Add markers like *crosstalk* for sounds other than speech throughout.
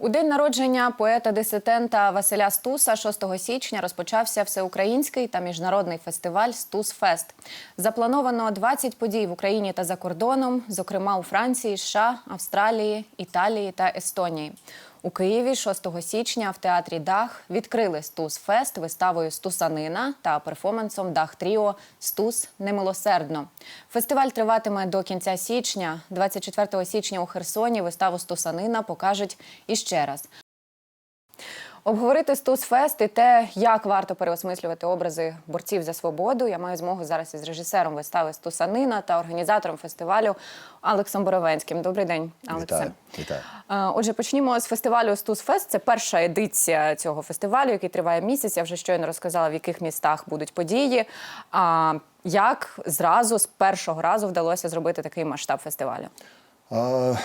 У день народження поета-дисидента Василя Стуса 6 січня розпочався всеукраїнський та міжнародний фестиваль Стусфест. Заплановано 20 подій в Україні та за кордоном, зокрема у Франції, США, Австралії, Італії та Естонії. У Києві 6 січня в театрі Дах відкрили Стус-фест виставою Стусанина та перформансом Дах Тріо Стус немилосердно. Фестиваль триватиме до кінця січня. 24 січня у Херсоні виставу Стусанина покажуть іще раз. Обговорити Стусфест і те, як варто переосмислювати образи борців за свободу. Я маю змогу зараз із режисером вистави Стусанина та організатором фестивалю Алексом Боровенським. Добрий день, Алексе. Вітаю. Вітаю. Е, Отже, почнімо з фестивалю Стусфест. Це перша едиція цього фестивалю, який триває місяць. Я вже щойно розказала, в яких містах будуть події. А як зразу з першого разу вдалося зробити такий масштаб фестивалю? Е,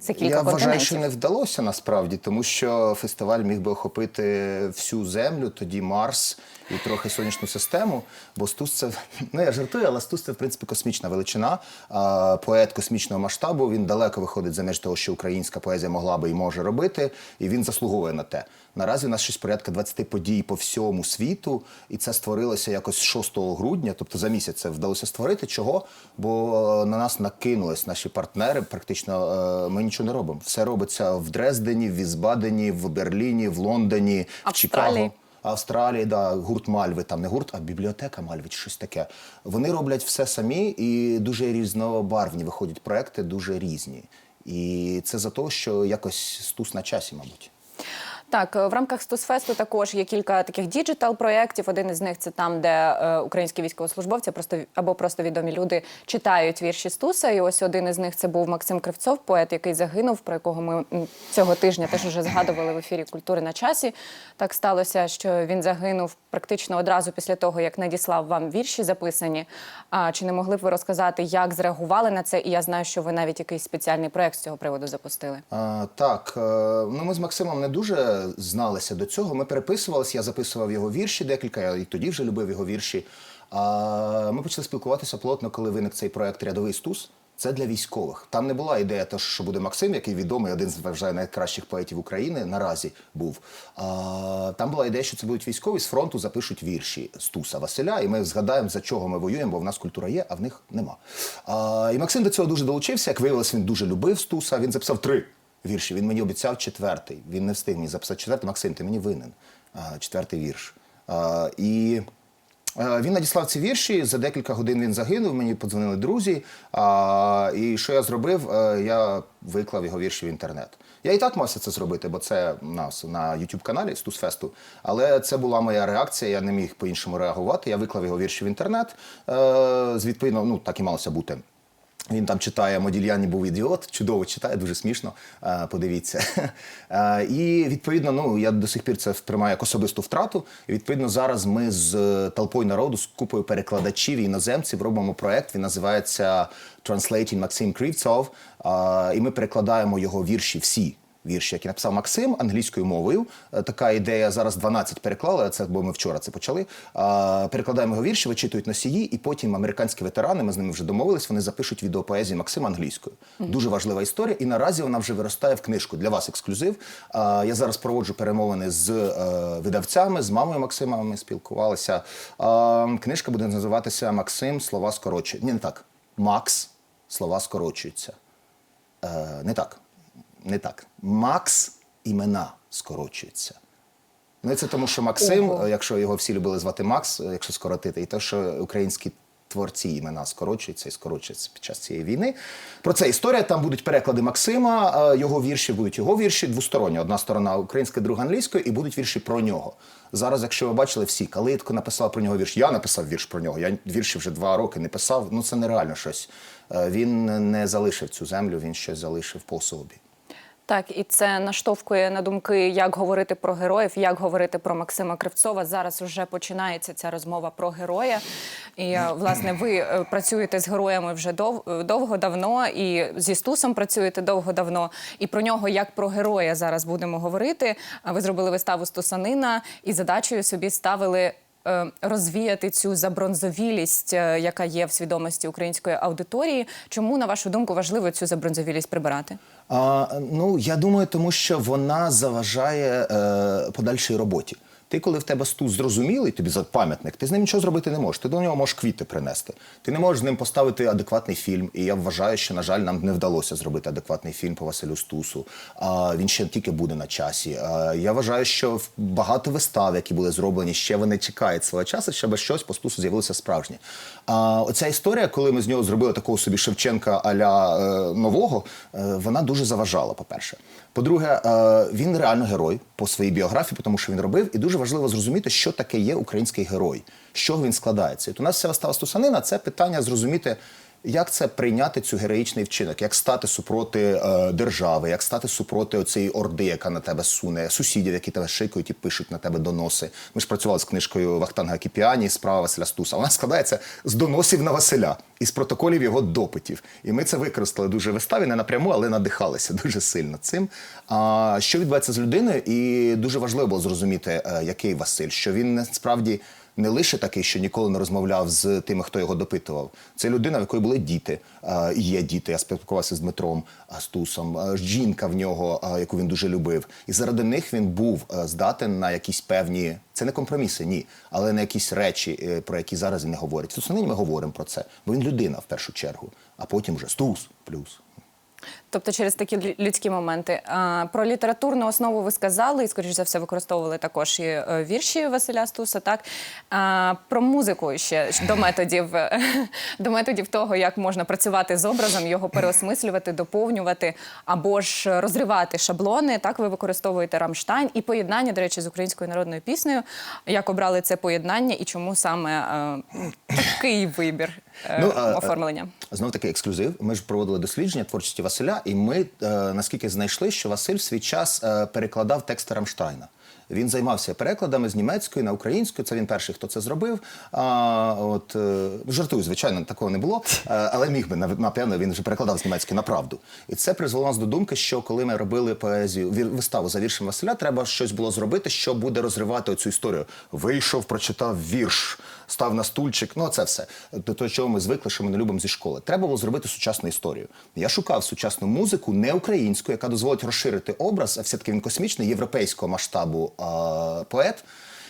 Це кілька Я вважаю, континентів. що не вдалося насправді, тому що фестиваль міг би охопити всю землю, тоді Марс і трохи сонячну систему. Бо Стус це *laughs* ну я жартую, але Стус це в принципі космічна величина. А, поет космічного масштабу. Він далеко виходить за меж того, що українська поезія могла би і може робити, і він заслуговує на те. Наразі у нас щось порядка 20 подій по всьому світу, і це створилося якось 6 грудня, тобто за місяць це вдалося створити. Чого? Бо е, на нас накинулись наші партнери. Практично е, ми нічого не робимо. Все робиться в Дрездені, в Візбадені, в Берліні, в Лондоні, в Австралії. Чикаго. Австралії, да, гурт Мальви, там не гурт, а бібліотека Мальви, чи щось таке. Вони роблять все самі і дуже різнобарвні виходять проекти, дуже різні. І це за те, що якось стус на часі, мабуть. Так, е, в рамках Стусфесту також є кілька таких діджитал-проєктів. Один із них це там, де е, українські військовослужбовці просто або просто відомі люди читають вірші Стуса. І ось один із них це був Максим Кривцов, поет, який загинув, про якого ми цього тижня теж вже згадували в ефірі культури на часі. Так сталося, що він загинув практично одразу після того, як надіслав вам вірші записані. А чи не могли б ви розказати, як зреагували на це? І я знаю, що ви навіть якийсь спеціальний проєкт з цього приводу запустили. А, так, е, ну ми з Максимом не дуже зналися до цього. Ми переписувалися, я записував його вірші декілька, я і тоді вже любив його вірші. А, ми почали спілкуватися плотно, коли виник цей проект Рядовий Стус. Це для військових. Там не була ідея, то, що буде Максим, який відомий, один з вважаю найкращих поетів України наразі був. А, там була ідея, що це будуть військові з фронту запишуть вірші Стуса Василя, і ми згадаємо, за чого ми воюємо, бо в нас культура є, а в них нема. А, і Максим до цього дуже долучився. Як виявилось, він дуже любив Стуса. Він записав три вірші. Він мені обіцяв четвертий. Він не встиг мені записати четвертий. Максим, ти мені винен. Четвертий вірш. І Він надіслав ці вірші. За декілька годин він загинув. Мені подзвонили друзі. І що я зробив? Я виклав його вірші в інтернет. Я і так мався це зробити, бо це у нас на youtube каналі Стусфесту. Але це була моя реакція. Я не міг по-іншому реагувати. Я виклав його вірші в інтернет. Е, З відповідно, ну так і малося бути. Він там читає Модільяні був ідіот, чудово читає, дуже смішно. Е, Подивіться. *laughs* Е, І відповідно, ну я до сих пір це сприймаю як особисту втрату. І відповідно зараз ми з е, толпою народу, з купою перекладачів і іноземців робимо проект. Він називається Translating Максим Кривцов. І ми перекладаємо його вірші всі. Вірші, які написав Максим англійською мовою. Е, Така ідея зараз 12 переклали. Це бо ми вчора це почали. Перекладаємо його вірші, вичитують носії, і потім американські ветерани. Ми з ними вже домовились. Вони запишуть відеопоезію Максима англійською. Дуже важлива історія. І наразі вона вже виростає в книжку для вас. Ексклюзив. Я зараз проводжу перемовини з е, видавцями, з мамою Максима. Ми спілкувалися. Книжка буде називатися Максим. Слова скорочують. Ні, не так. Макс. Слова скорочуються. Е, Не так. Не так. Макс імена скорочуються. Ну, і це тому, що Максим, Ого. е, якщо його всі любили звати Макс, е, якщо скоротити, і те, що українські творці імена скорочуються і скорочуються під час цієї війни. Про це історія. Там будуть переклади Максима, е, його вірші будуть його вірші двосторонні. Одна сторона українська, друга англійською, і будуть вірші про нього. Зараз, якщо ви бачили, всі Калитко написав про нього вірш. Я написав вірш про нього. Я вірші вже два роки не писав. Ну це нереально щось. Він не залишив цю землю, він щось залишив по собі. Так, і це наштовхує на думки, як говорити про героїв, як говорити про Максима Кривцова. Зараз вже починається ця розмова про героя. І е, власне ви е, працюєте з героями вже дов- довго давно, і зі Стусом працюєте довго давно. І про нього як про героя зараз будемо говорити. Ви зробили виставу Стусанина і задачею собі ставили е, розвіяти цю забронзовілість, е, яка є в свідомості української аудиторії. Чому, на вашу думку, важливо цю забронзовілість прибирати? А, ну, я думаю, тому що вона заважає е, подальшій роботі. Ти, коли в тебе стус зрозумілий, тобі за пам'ятник, ти з ним нічого зробити не можеш. Ти до нього можеш квіти принести. Ти не можеш з ним поставити адекватний фільм. І я вважаю, що, на жаль, нам не вдалося зробити адекватний фільм по Василю Стусу. А, він ще тільки буде на часі. А, я вважаю, що багато вистав, які були зроблені, ще вони чекають свого часу, щоб щось по стусу з'явилося справжнє. А, оця історія, коли ми з нього зробили такого собі Шевченка аля е, нового, е, вона дуже заважала, по-перше. По-друге, е, він реально герой по своїй біографії, тому що він робив, і дуже важливо зрозуміти, що таке є український герой, з чого він складається. І от у нас вся вистава Стусанина це питання зрозуміти. Як це прийняти цю героїчний вчинок? Як стати супроти е, держави, як стати супроти оцієї орди, яка на тебе суне, сусідів, які тебе шикають і пишуть на тебе доноси? Ми ж працювали з книжкою Вахтанга Кіпіані, справа Василя Стуса. Вона складається з доносів на Василя і з протоколів його допитів. І ми це використали дуже виставі, не напряму, але надихалися *laughs* дуже сильно цим. А що відбувається з людиною? І дуже важливо було зрозуміти, е, який Василь, що він насправді не лише такий, що ніколи не розмовляв з тими, хто його допитував. Це людина, в якої були діти, і є діти. Я спілкувався з Дмитром а, Стусом, е, жінка в нього, яку він дуже любив. І заради них він був здатен на якісь певні. Це не компроміси, ні, але на якісь речі, е, про які зараз він не говорить. В ми говоримо про це, бо він людина в першу чергу, а потім вже Стус плюс. Тобто через такі людські моменти. Про літературну основу ви сказали, і, скоріш за все, використовували також і е, вірші Василя Стуса. Так про музику ще до методів *laughs* до методів того, як можна працювати з образом, його переосмислювати, доповнювати або ж розривати шаблони. Так ви використовуєте Рамштайн і поєднання, до речі, з українською народною піснею. Як обрали це поєднання і чому саме е, такий вибір е, Ну, оформлення? Знов таки ексклюзив. Ми ж проводили дослідження творчості Василя, і ми е, наскільки знайшли, що Василь в свій час е, перекладав тексти Рамштайна. Він займався перекладами з німецької на українську. Це він перший, хто це зробив. А, от е, жартую, звичайно, такого не було. Е, але міг би напевно, він вже перекладав з німецької на правду. І це призвело нас до думки, що коли ми робили поезію виставу за віршем Василя, треба щось було зробити, що буде розривати оцю історію. Вийшов, прочитав вірш, став на стульчик. Ну це все до того, чого ми звикли, що ми не любимо зі школи. Треба було зробити сучасну історію. Я шукав сучасну музику, не українську, яка дозволить розширити образ, а все-таки він космічний європейського масштабу поет.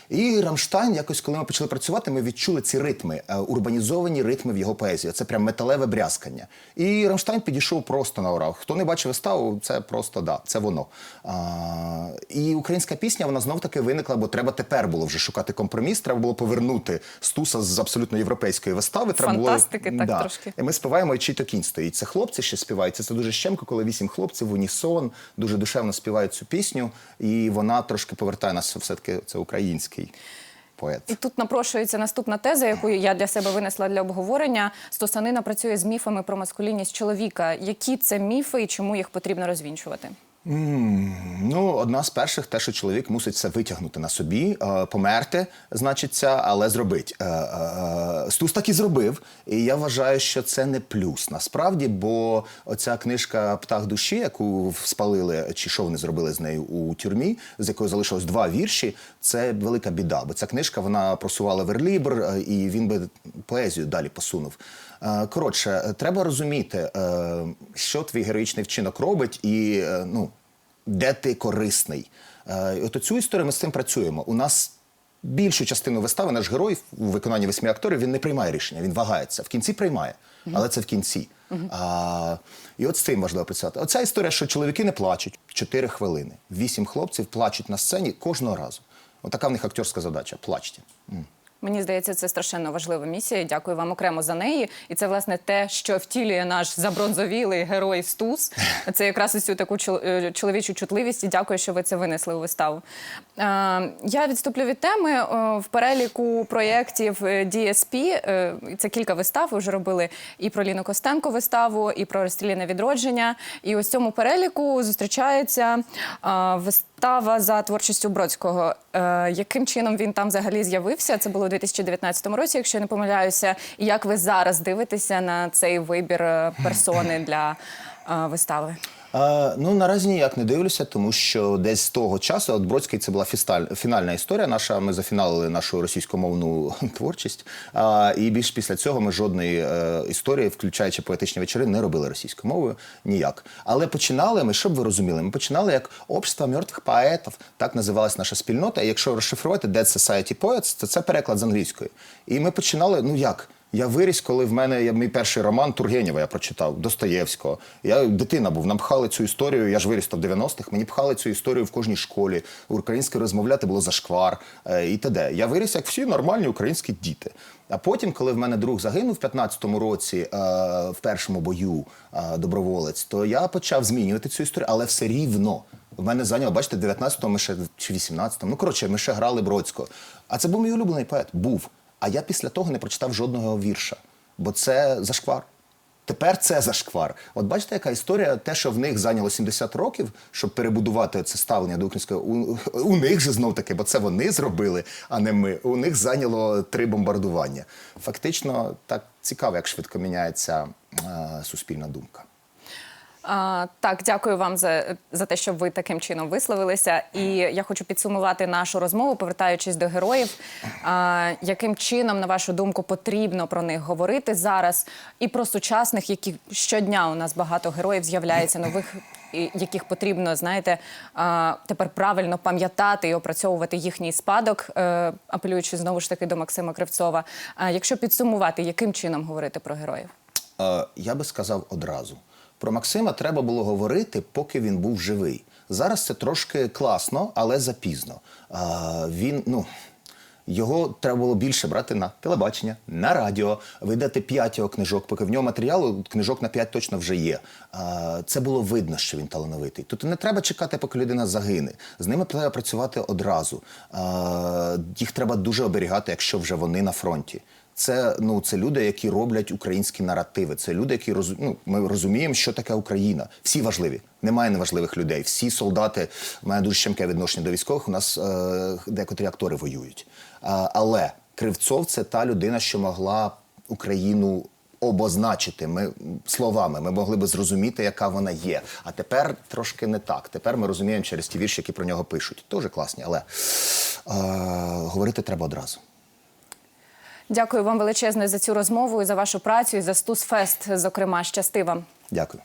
І Рамштайн, якось, коли ми почали працювати, ми відчули ці ритми, е, урбанізовані ритми в його поезії. Це прям металеве брязкання. І Рамштайн підійшов просто на ура. Хто не бачив виставу, це просто да, це воно. А, і українська пісня вона знов таки виникла, бо треба тепер було вже шукати компроміс. Треба було повернути Стуса з абсолютно європейської вистави. Треба Фантастики, було, так, да. трошки. І ми співаємо, і чий-то кінь стоїть. Це хлопці ще співають. Це, дуже щемко, коли вісім хлопців в унісон дуже душевно співають цю пісню, і вона трошки повертає нас все-таки це український поет. І тут напрошується наступна теза, яку я для себе винесла для обговорення. Стосанина працює з міфами про маскулінність чоловіка. Які це міфи і чому їх потрібно розвінчувати? Ну, одна з перших, те, що чоловік мусить все витягнути на собі, е, померти, значиться, але зробить. Е, е, Стус так і зробив. І я вважаю, що це не плюс насправді, бо оця книжка Птах душі, яку спалили, чи що вони зробили з нею у тюрмі, з якої залишилось два вірші, це велика біда. Бо ця книжка вона просувала верлібр, і він би поезію далі посунув. Е, Коротше, е, треба розуміти, е, що твій героїчний вчинок робить, і ну, де ти корисний. От цю історію ми з цим працюємо. У нас більшу частину вистави наш герой у виконанні восьми акторів він не приймає рішення, він вагається. В кінці приймає, але це в кінці. А, і от з цим важливо працювати. Оця історія, що чоловіки не плачуть 4 хвилини. Вісім хлопців плачуть на сцені кожного разу. Отака в них акторська задача плачте. Мені здається, це страшенно важлива місія. Дякую вам окремо за неї. І це власне те, що втілює наш забронзовілий герой Стус. Це якраз ось цю таку е, чоловічу чутливість. І дякую, що ви це винесли у виставу. Е, Я відступлю від теми в переліку проєктів е, DSP. Це кілька вистав. Ви вже робили і про Ліну Костенко виставу, і про розстріляне відродження. І ось цьому переліку зустрічається е, вистава за творчістю Бродського. Е, Яким чином він там взагалі з'явився? Це було у 2019 році, якщо я не помиляюся. І як ви зараз дивитеся на цей вибір е, персони для е, вистави? Е, ну наразі ніяк не дивлюся, тому що десь з того часу, от Бродський це була фісталь, фінальна історія. Наша ми зафіналили нашу російськомовну *laughs* творчість. А, і більш після цього ми жодної е, історії, включаючи поетичні вечори, не робили російською мовою ніяк. Але починали ми, щоб ви розуміли, ми починали як общество мертвих поетів, так називалась наша спільнота. І якщо розшифрувати Dead Society Poets, то це переклад з англійської. І ми починали, ну як? Я виріс, коли в мене я, мій перший роман Тургенєва я прочитав, Достоєвського. Я дитина був, нам пхали цю історію, я ж виріс в 90-х, мені пхали цю історію в кожній школі. Українською розмовляти було зашквар е, і т.д. Я виріс, як всі нормальні українські діти. А потім, коли в мене друг загинув в 15-му році е, в першому бою е, доброволець, то я почав змінювати цю історію, але все рівно. В мене зайняло, бачите, 19-му ми ще чи 18-му. Ну коротше, ми ще грали Бродського. А це був мій улюблений поет. Був. А я після того не прочитав жодного вірша, бо це зашквар. Тепер це зашквар. От бачите, яка історія, те, що в них зайняло 70 років, щоб перебудувати це ставлення до української, у, у них же знов таки, бо це вони зробили, а не ми. У них зайняло три бомбардування. Фактично, так цікаво, як швидко міняється е, суспільна думка. Так, дякую вам за, за те, що ви таким чином висловилися. І я хочу підсумувати нашу розмову, повертаючись до героїв. А, яким чином, на вашу думку, потрібно про них говорити зараз і про сучасних, які щодня у нас багато героїв з'являється нових. Яких потрібно, знаєте, тепер правильно пам'ятати і опрацьовувати їхній спадок, е, апелюючи знову ж таки до Максима Кривцова. Якщо підсумувати, яким чином говорити про героїв? Е, я би сказав одразу. Про Максима треба було говорити, поки він був живий. Зараз це трошки класно, але запізно. Е, він, ну. Його треба було більше брати на телебачення, на радіо, видати п'ять його книжок, поки в нього матеріалу книжок на п'ять точно вже є. А, Це було видно, що він талановитий. Тут не треба чекати, поки людина загине. З ними треба працювати одразу. А, Їх треба дуже оберігати, якщо вже вони на фронті. Це ну це люди, які роблять українські наративи. Це люди, які роз, ну, ми розуміємо, що таке Україна. Всі важливі. Немає неважливих людей. Всі солдати мене дуже щемке відношення до військових. У нас е, декотрі актори воюють. А, але Кривцов це та людина, що могла Україну обозначити ми словами. Ми могли би зрозуміти, яка вона є. А тепер трошки не так. Тепер ми розуміємо через ті вірші, які про нього пишуть. Дуже класні, але е, говорити треба одразу. Дякую вам величезне за цю розмову і за вашу працю, і за Стусфест, зокрема, щасти вам. Дякую.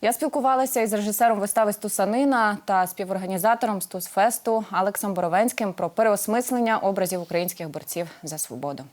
Я спілкувалася із режисером вистави Стусанина та співорганізатором Стусфесту Алексом Боровенським про переосмислення образів українських борців за свободу.